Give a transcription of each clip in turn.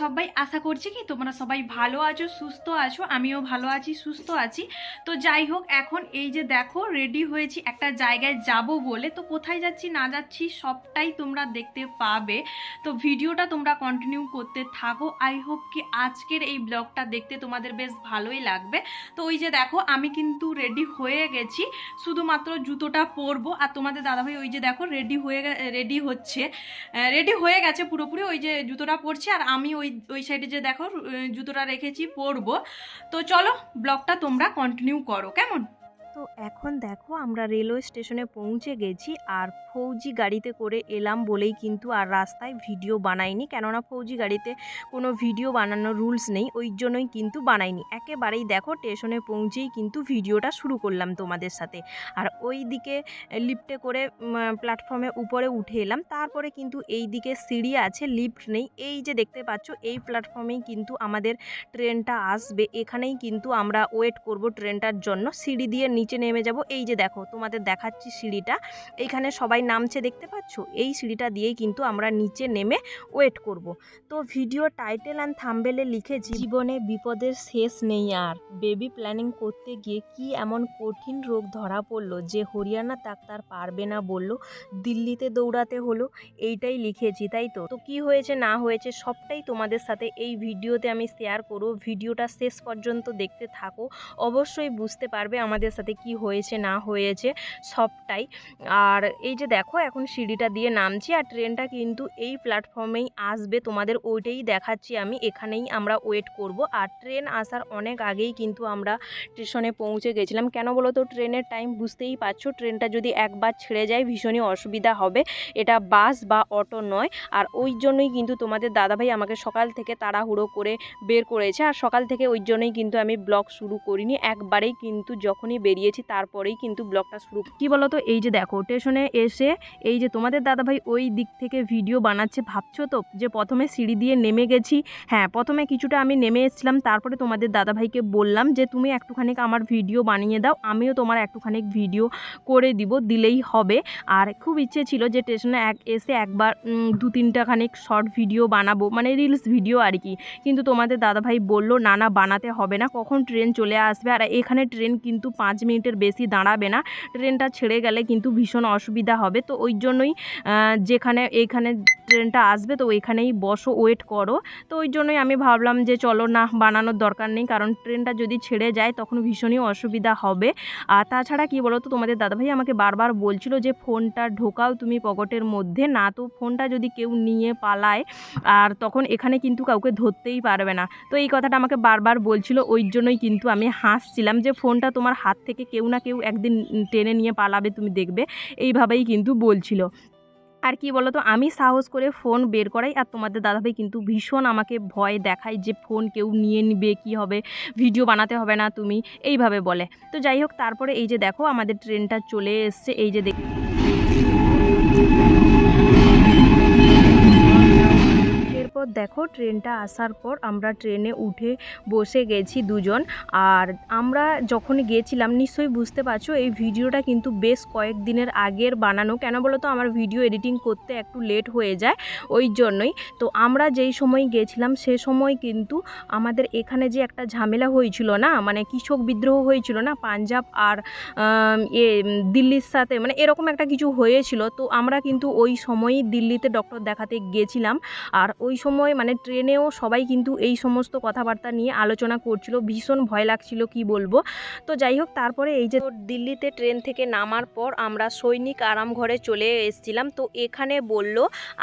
সবাই আশা করছি কি তোমরা সবাই ভালো আছো, সুস্থ আছো, আমিও ভালো আছি, সুস্থ আছি। তো যাই হোক, এখন এই যে দেখো রেডি হয়েছি একটা জায়গায় যাব বলে। তো কোথায় যাচ্ছি, না যাচ্ছি, সবটাই তোমরা দেখতে পাবে। তো ভিডিওটা তোমরা কন্টিনিউ করতে থাকো। আই হোপ কি আজকের এই ব্লগটা দেখতে তোমাদের বেশ ভালোই লাগবে। তো ওই যে দেখো, আমি কিন্তু রেডি হয়ে গেছি। শুধুমাত্র জুতোটা পরবো। আর তোমাদের দাদাভাই ওই যে দেখো রেডি হয়ে রেডি হচ্ছে। রেডি হয়ে গেছে পুরোপুরি, ওই যে জুতোটা পরছে। আর আমি ওই ওই ওই সাইডে যে দেখো জুতোটা রেখেছি, পরবো। তো চলো, ব্লগটা তোমরা কন্টিনিউ করো, কেমন? তো এখন দেখো আমরা রেলওয়ে স্টেশনে পৌঁছে গেছি। আর ফৌজি গাড়িতে করে এলাম বলেই কিন্তু আর রাস্তায় ভিডিও বানাইনি। কেননা ফৌজি গাড়িতে কোনো ভিডিও বানানোর রুলস নেই, ওই জন্যই কিন্তু বানাইনি। একেবারেই দেখো স্টেশনে পৌঁছেই কিন্তু ভিডিওটা শুরু করলাম তোমাদের সাথে। আর ওই দিকে লিফটে করে প্ল্যাটফর্মে উপরে উঠে এলাম। তারপরে কিন্তু এই দিকে সিঁড়ি আছে, লিফট নেই। এই যে দেখতে পাচ্ছ, এই প্ল্যাটফর্মেই কিন্তু আমাদের ট্রেনটা আসবে। এখানেই কিন্তু আমরা ওয়েট করব ট্রেনটার জন্য। সিঁড়ি দিয়ে নেমে যাব। এই যে দেখো, তোমাদের দেখাচ্ছি সিঁড়িটা। এইখানে সবাই নামছে, দেখতে পাচ্ছ? এই সিঁড়িটা দিয়েই কিন্তু আমরা নিচে নেমে ওয়েট করব। তো ভিডিও টাইটেল অ্যান্ড থাম্বেলে লিখেছি জীবনে বিপদের শেষ নেই আর। বেবি প্ল্যানিং করতে গিয়ে কি এমন কঠিন রোগ ধরা পড়ল যে হরিয়ানা ডাক্তার পারবে না বলল, দিল্লিতে দৌড়াতে হলো? এইটাই লিখেছি, তাই তো? তো কি হয়েছে, না হয়েছে, সবটাই তোমাদের সাথে এই ভিডিওতে আমি শেয়ার করব। ভিডিওটা শেষ পর্যন্ত দেখতে থাকো। অবশ্যই বুঝতে পারবে আমাদের সাথে কি হয়েছে, না হয়েছে, সবটাই। আর এই যে দেখো, এখন সিঁড়িটা দিয়ে নামছি আর ট্রেনটা কিন্তু এই প্ল্যাটফর্মেই আসবে। তোমাদের ওইটাই দেখাচ্ছি আমি, এখানেই আমরা ওয়েট করব। আর ট্রেন আসার অনেক আগেই কিন্তু আমরা স্টেশনে পৌঁছে গেছিলাম। কেন বলো তো, ট্রেনের টাইম বুঝতেই পারছ, ট্রেনটা যদি একবার ছেড়ে যায়, ভীষণই অসুবিধা হবে। এটা বাস বা অটো নয়। আর ওই জন্যই কিন্তু তোমাদের দাদাভাই আমাকে সকাল থেকে তাড়াহুড়ো করে বের করেছে। আর সকাল থেকে ওই জন্যই কিন্তু আমি ব্লগ শুরু করিনি। একবারেই কিন্তু যখনই বেরিয়েছি, তারপরেই কিন্তু ব্লগটা শুরু কি বলো তো এই যে দেখো স্টেশনে এসে এই যে তোমাদের দাদাভাই ওই দিক থেকে ভিডিও বানাচ্ছে, ভাবছ তো যে প্রথমে সিঁড়ি দিয়ে নেমে গেছি? হ্যাঁ প্রথমে কিছুটা আমি নেমে এসেছিলাম, তারপরে তোমাদের দাদাভাইকে বললাম যে, তুমি একটুখানি আমার ভিডিও বানিয়ে দাও, আমিও তোমার একটুখানি ভিডিও করে দিব, দিলেই হবে। আর খুব ইচ্ছে ছিল যে স্টেশনে এক, এসে একবার দু তিনটা খানিক শর্ট ভিডিও বানাবো মানে রিলস ভিডিও আর কি। কিন্তু তোমাদের দাদাভাই বলল, না না, বানাতে হবে না, কখন ট্রেন চলে আসবে? আর এখানে ট্রেন কিন্তু পাঁচ মিনিটের বেশি দাঁড়াবে না। ট্রেনটা ছেড়ে গেলে কিন্তু ভীষণ অসুবিধা হবে। তো ওই জন্যই যেখানে, এইখানে ট্রেনটা আসবে, তো ওইখানেই বসো, ওয়েট করো। তো ওই জন্যই আমি ভাবলাম যে চলো না, বানানোর দরকার নেই। কারণ ট্রেনটা যদি ছেড়ে যায়, তখন ভীষণই অসুবিধা হবে। আর তাছাড়া কি বলো তো তোমাদের দাদাভাই আমাকে বারবার বলছিল যে, ফোনটা ঢোকাও তুমি পকেটের মধ্যে, না তো ফোনটা যদি কেউ নিয়ে পালায়, আর তখন এখানে কিন্তু কাউকে ধরতেই পারবে না। তো এই কথাটা আমাকে বারবার বলছিল। ওই জন্যই কিন্তু আমি হাসছিলাম যে, ফোনটা তোমার হাত থেকে কেউ না কেউ একদিন টেনে নিয়ে পালাবে, তুমি দেখবে। এইভাবেই কিন্তু বলছিল। আর কি বলতো, আমি সাহস করে ফোন বের করাই আর তোমাদের দাদাভাই কিন্তু ভীষণ আমাকে ভয় দেখায় যে ফোন কেউ নিয়ে নিবে, কি হবে, ভিডিও বানাতে হবে না তুমি, এইভাবে বলে। তো যাই হোক, তারপরে এই যে দেখো, আমাদের ট্রেনটা চলে এসছে, এই যে দেখ এরপর দেখো ট্রেনটা আসার পর আমরা ট্রেনে উঠে বসে গেছি দুজন। আর আমরা যখন গিয়েছিলাম, নিশ্চয়ই বুঝতে পারছ, এই ভিডিওটা কিন্তু বেশ কয়েকদিনের আগের বানানো। কেন বলো তো, আমার ভিডিও এডিটিং করতে একটু লেট হয়ে যায়, ওই জন্যই। তো আমরা যেই সময় গেছিলাম, সে সময় কিন্তু আমাদের এখানে যে একটা ঝামেলা হয়েছিল না মানে কৃষক বিদ্রোহ হয়েছিল না, পাঞ্জাব আর এ, দিল্লির সাথে মানে এরকম একটা কিছু হয়েছিল। তো আমরা কিন্তু ওই সময়ই দিল্লিতে ডক্টর দেখাতে গেছিলাম। আর ওই সময় মানে ট্রেনেও সবাই কিন্তু এই সমস্ত কথাবার্তা নিয়ে আলোচনা করছিল। ভীষণ ভয় লাগছিল, কি বলব? তো যাই হোক, তারপরে এই যে দিল্লিতে ট্রেন থেকে নামার পর আমরা সৈনিক আরাম ঘরে চলে এসেছিলাম। তো এখানে বলল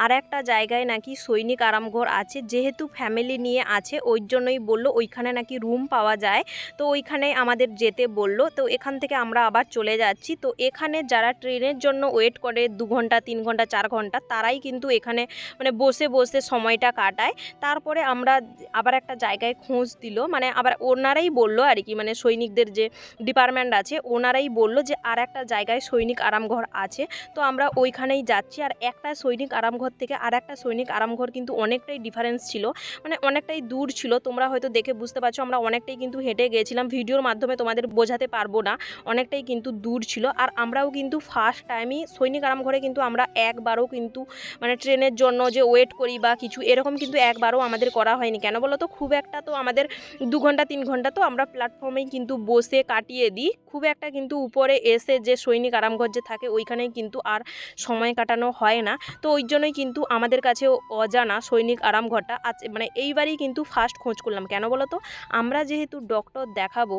আর একটা জায়গায় নাকি সৈনিক আরামঘর আছে, যেহেতু ফ্যামিলি নিয়ে আছে, ওই জন্যই বলল, ওইখানে নাকি রুম পাওয়া যায়। তো ওইখানে আমাদের যেতে বলল। তো এখান থেকে আমরা আবার চলে যাচ্ছি। তো এখানে যারা ট্রেনের জন্য ওয়েট করে, দু ঘণ্টা, তিন ঘণ্টা, চার ঘণ্টা, তারাই কিন্তু এখানে মানে বসে বসে সময়টা কাটায়। তারপরে আমরা আবার একটা জায়গায় খোঁজ দিল। মানে আবার ওনারাই বলল আর কি মানে সৈনিকদের যে ডিপার্টমেন্ট আছে, ওনারাই বলল যে আর একটা জায়গায় সৈনিক আরামঘর আছে। তো আমরা ওইখানেই যাচ্ছি আর একটা সৈনিক আরামঘর থেকে আর একটা সৈনিক আরামঘর কিন্তু অনেকটাই ডিফারেন্স ছিল। মানে অনেকটাই দূর ছিল। তোমরা হয়তো দেখে বুঝতে পারছ, আমরা অনেকটাই কিন্তু হেঁটে গেছিলাম। ভিডিওর মাধ্যমে তোমাদের বোঝাতে পারব না। অনেকটাই কিন্তু দূর ছিল। আর আমরাও কিন্তু ফার্স্ট টাইমই সৈনিক আরামঘরে কিন্তু আমরা একবারও কিন্তু মানে ট্রেনের জন্য যে ওয়েট করি বা কিছু, এরকম এরকম কিন্তু একবারও আমাদের করা হয়নি। কেন বলো তো? খুব একটা তো আমাদের দু ঘণ্টা, তিন ঘণ্টা তো আমরা প্ল্যাটফর্মেই কিন্তু বসে কাটিয়ে দিই। খুব একটা কিন্তু উপরে এসে যে সৈনিক আরামঘর যে থাকে, ওইখানেই কিন্তু আর সময় কাটানো হয় না। তো ওই জন্যই কিন্তু আমাদের কাছে অজানা সৈনিক আরামঘরটা আছে। মানে এইবারই কিন্তু ফার্স্ট খোঁজ করলাম। কেন বলো তো? আমরা যেহেতু ডক্টর দেখাবো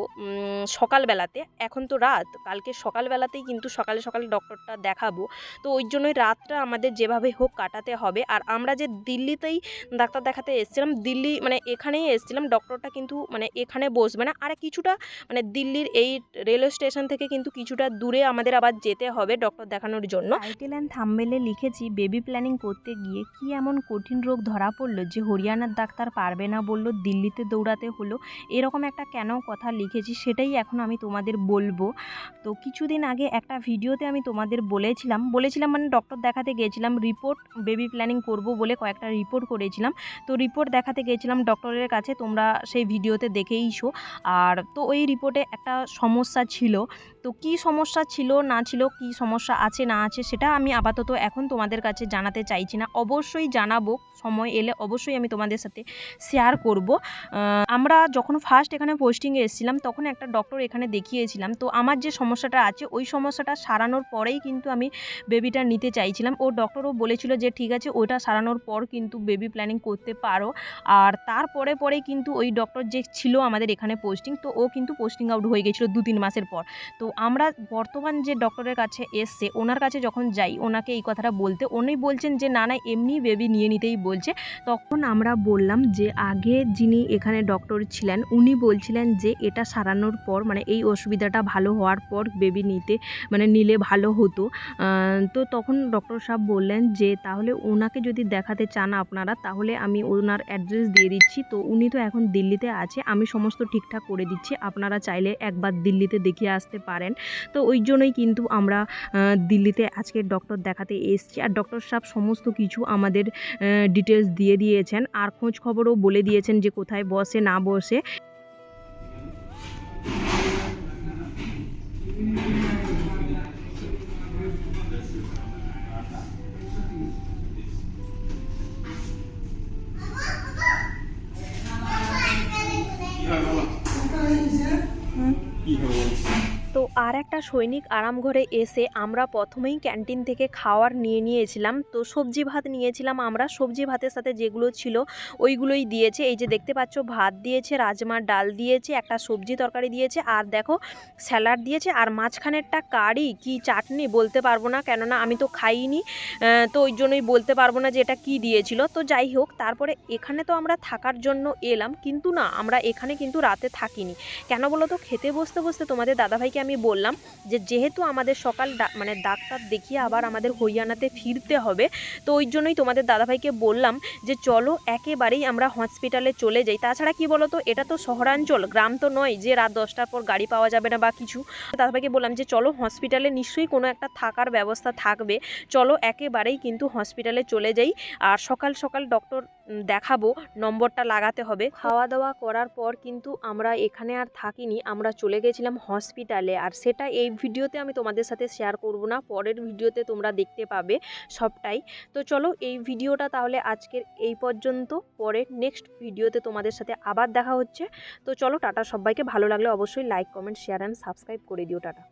সকালবেলাতে, এখন তো রাত। কালকে সকালবেলাতেই কিন্তু সকালে সকালে ডক্টরটা দেখাবো। তো ওই জন্যই রাতটা আমাদের যেভাবে হোক কাটাতে হবে। আর আমরা যে দিল্লিতেই ডাক্তার দেখাতে এসেছিলাম, দিল্লি মানে এখানেই এসেছিলাম। ডক্টরটা কিন্তু মানে এখানে বসবে না। আর কিছুটা মানে দিল্লির এই রেলওয়ে স্টেশন থেকে কিন্তু কিছুটা দূরে আমাদের আবার যেতে হবে ডক্টর দেখানোর জন্য। টাইটেল অ্যান্ড থাম্বেলে লিখেছি বেবি প্ল্যানিং করতে গিয়ে কি এমন কঠিন রোগ ধরা পড়ল যে হরিয়ানার ডাক্তার পারবে না বলল, দিল্লিতে দৌড়াতে হলো? এরকম একটা কেন কথা লিখেছি সেটাই এখন আমি তোমাদের বলব। তো কিছুদিন আগে একটা ভিডিওতে আমি তোমাদের বলেছিলাম বলেছিলাম মানে ডক্টর দেখাতে গিয়েছিলাম রিপোর্ট বেবি প্ল্যানিং করব বলে কয়েকটা রিপোর্ট করেছিলাম তো রিপোর্ট দেখাতে গিয়েছিলাম ডক্টরের কাছে, তোমরা সেই ভিডিওতে দেখেইছো আর তো ওই রিপোর্টে একটা সমস্যা ছিল। তো কি সমস্যা ছিল, না ছিল, কি সমস্যা আছে, না আছে, সেটা আমি আপাতত এখন তোমাদের কাছে জানাতে চাইছি না। অবশ্যই জানাব, সময় এলে অবশ্যই আমি তোমাদের সাথে শেয়ার করব। আমরা যখন ফার্স্ট এখানে পোস্টিংয়ে এসেছিলাম, তখন একটা ডক্টর এখানে দেখিয়েছিলাম। তো আমার যে সমস্যাটা আছে, ওই সমস্যাটা সারানোর পরেই কিন্তু আমি বেবিটা নিতে চাইছিলাম। ও ডক্টরও বলেছিল যে, ঠিক আছে, ওইটা সারানোর পর কিন্তু বেবি প্ল্যানিং করতে পারো। আর তারপরে পরে কিন্তু ওই ডক্টর যে ছিল আমাদের এখানে পোস্টিং তো ও কিন্তু পোস্টিং আউট হয়ে গেছিল দু তিন মাসের পর। তো আমরা বর্তমান যে ডক্টরের কাছে এসছে, ওনার কাছে যখন যাই, ওনাকে এই কথাটা বলতে, উনি বলছেন যে, না না, এমনি বেবি নিয়ে নিতেই বলছে। তখন আমরা বললাম যে, আগে যিনি এখানে ডক্টর ছিলেন, উনি বলছিলেন যে, এটা সারানোর পর মানে এই অসুবিধাটা ভালো হওয়ার পর বেবি নিতে মানে নিলে ভালো হতো। তো তখন ডক্টর সাহেব বললেন যে, তাহলে ওনাকে যদি দেখাতে চান আপনারা তাহলে আমি ওনার অ্যাড্রেস দিয়ে দিচ্ছি। তো উনি তো এখন দিল্লিতে আছে, আমি সমস্ত ঠিকঠাক করে দিচ্ছি। আপনারা চাইলে একবার দিল্লিতে দেখিয়ে আসতে পারেন। তো ওই জন্যই কিন্তু আমরা দিল্লিতে আজকে ডক্টর দেখাতে এসেছি। আর ডক্টর সাহেব সমস্ত কিছু আমাদের ডিটেলস দিয়ে দিয়েছেন। আর খোঁজ খবরও বলে দিয়েছেন যে কোথায় বসে, না বসে তো আর একটা সৈনিক আরামঘরে এসে আমরা প্রথমেই ক্যান্টিন থেকে খাওয়ার নিয়ে নিয়েছিলাম। তো সবজি ভাত নিয়েছিলাম আমরা। সবজি ভাতের সাথে যেগুলো ছিল ওইগুলোই দিয়েছে। এই যে দেখতে পাচ্ছ, ভাত দিয়েছে, রাজমার ডাল দিয়েছে, একটা সবজি তরকারি দিয়েছে, আর দেখো স্যালাড দিয়েছে, আর মাঝখানেরটা কারি কি চাটনি বলতে পারব না, কেননা আমি তো খাইনি তো ওই জন্যই বলতে পারব না যে এটা কি দিয়েছিল। তো যাই হোক, তারপরে এখানে তো আমরা থাকার জন্য এলাম, কিন্তু না, আমরা এখানে কিন্তু রাতে থাকিনি। কেন বলো তো, খেতে বসতে বসতে তোমাদের দাদাভাইকে আমি বললাম যে যেহেতু আমাদের সকাল মানে ডাক্তার দেখিয়ে আবার আমাদের হরিয়ানাতে ফিরতে হবে, তো ওই জন্যই তোমাদের দাদাভাইকে বললাম যে চলো একেবারেই আমরা হসপিটালে চলে যাই। তাছাড়া কি বলো তো এটা তো শহরাঞ্চল, গ্রাম তো নয় যে রাত দশটার পর গাড়ি পাওয়া যাবে না বা কিছু। দাদাভাইকে বললাম যে চলো হসপিটালে নিশ্চয়ই কোনো একটা থাকার ব্যবস্থা থাকবে, চলো একেবারেই কিন্তু হসপিটালে চলে যাই। আর সকাল সকাল ডক্টর দেখাবো, নম্বরটা লাগাতে হবে। খাওয়া দাওয়া করার পর কিন্তু আমরা এখানে আর থাকিনি, আমরা চলে গেছিলাম হসপিটালে আর সেটা এই ভিডিওতে আমি তোমাদের সাথে শেয়ার করব না, পরের ভিডিওতে তোমরা দেখতে পাবে সবটাই। তো চলো এই ভিডিওটা তাহলে আজকের এই পর্যন্ত, পরের নেক্সট ভিডিওতে তোমাদের সাথে আবার দেখা হচ্ছে। তো চলো টাটা, সবাইকে ভালো লাগলে অবশ্যই like comment share and subscribe করে দিও টাটা।